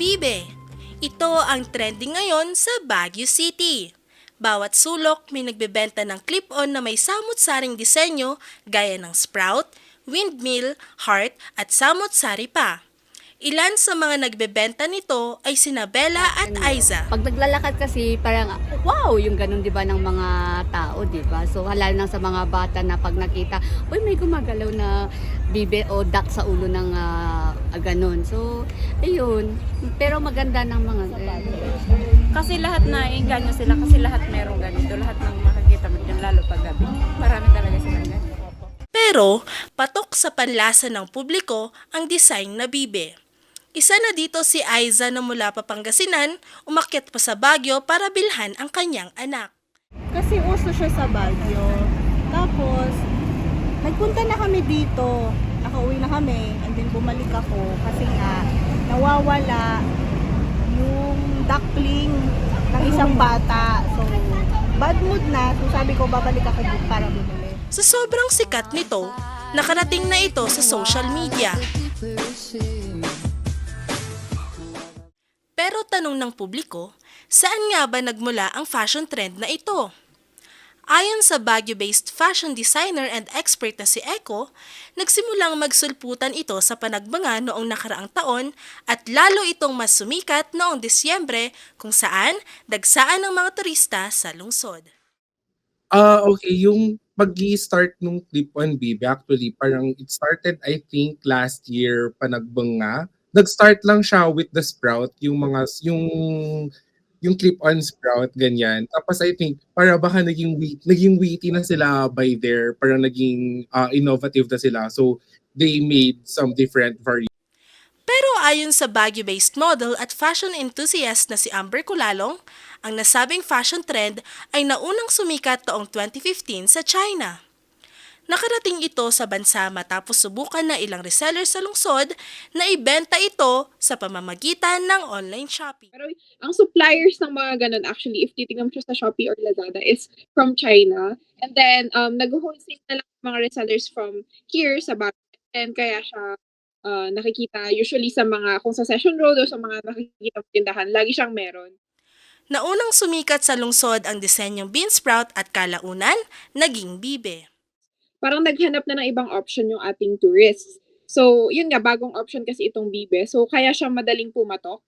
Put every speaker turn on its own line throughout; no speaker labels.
Bibe. Ito ang trending ngayon sa Baguio City. Bawat sulok may nagbebenta ng clip-on na may samut-saring disenyo gaya ng sprout, windmill, heart at samut-sari pa. Ilan sa mga nagbebenta nito ay sina Bella at Aiza.
Pag naglalakad kasi parang wow, yung ganun 'di ba ng mga tao, 'di ba? So halal lang sa mga bata na pag nakita, uy may gumagalaw na bibe o duck sa ulo ng ah, ah, ganun. So ayun, pero maganda ng mga
Kasi lahat na inganyo sila kasi lahat merong ganito. Lahat ng makikita mo dyan, lalo pag gabi. Marami talaga silang ganito.
Pero patok sa panlasa ng publiko ang design na bibe. Isa na dito si Aiza na mula pa Pangasinan, umakyat pa sa Baguio para bilhan ang kanyang anak.
Kasi uso siya sa Baguio. Tapos, nagpunta na kami dito. Nakauwi na kami. And then bumalik ako. Kasi nga, nawawala yung duckling ng isang bata. So, bad mood na. So, sabi ko, babalik ako dito para bumili.
Sa sobrang sikat nito, nakarating na ito sa social media. Pero tanong ng publiko, saan nga ba nagmula ang fashion trend na ito? Ayon sa Baguio-based fashion designer and expert na si Echo, nagsimulang magsulputan ito sa panagbanga noong nakaraang taon at lalo itong mas sumikat noong Disyembre kung saan dagsaan ng mga turista sa lungsod.
Ah, okay. Yung mag start nung clip on Bibe, actually, parang it started, I think, last year pa nagbanga. Nag-start lang siya with the sprout, yung mga, yung, yung clip-on sprout, ganyan. Tapos I think, para baka naging, wit, naging witty na sila by there, parang naging ah, innovative na sila. So, they made some different variations.
Pero ayon sa Baguio-based model at fashion enthusiast na si Amber Kulalong, ang nasabing fashion trend ay naunang sumikat taong 2015 sa China. Nakarating ito sa bansa matapos subukan ng ilang resellers sa lungsod na ibenta ito sa pamamagitan ng online shopping.
Pero ang suppliers ng mga ganun actually, if titingnan mo siya sa Shopee or Lazada, is from China. And then, um, nag-wholesale na lang mga resellers from here sa Baguio. And kaya siya uh, nakikita usually sa mga, kung sa Session Road o sa mga nakikita mo tindahan, lagi siyang meron.
Naunang sumikat sa lungsod ang disenyong bean sprout at kalaunan, naging bibe.
Parang naghanap na ng ibang option yung ating tourists. So, yun nga, bagong option kasi itong Bibe. So, kaya siya madaling pumatok.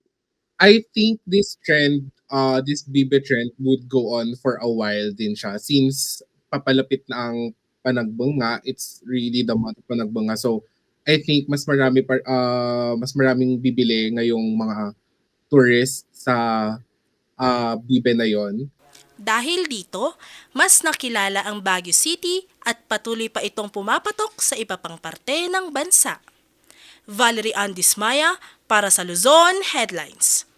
I think this trend, uh, this Bibe trend would go on for a while din siya since papalapit na ang panagbanga, it's really the month of panagbanga. So, I think mas marami pa, uh, mas maraming bibili ngayong mga tourists sa uh, Bibe na yon.
Dahil dito, mas nakilala ang Baguio City at patuloy pa itong pumapatok sa iba pang parte ng bansa. Valerie Andismaya para sa Luzon Headlines.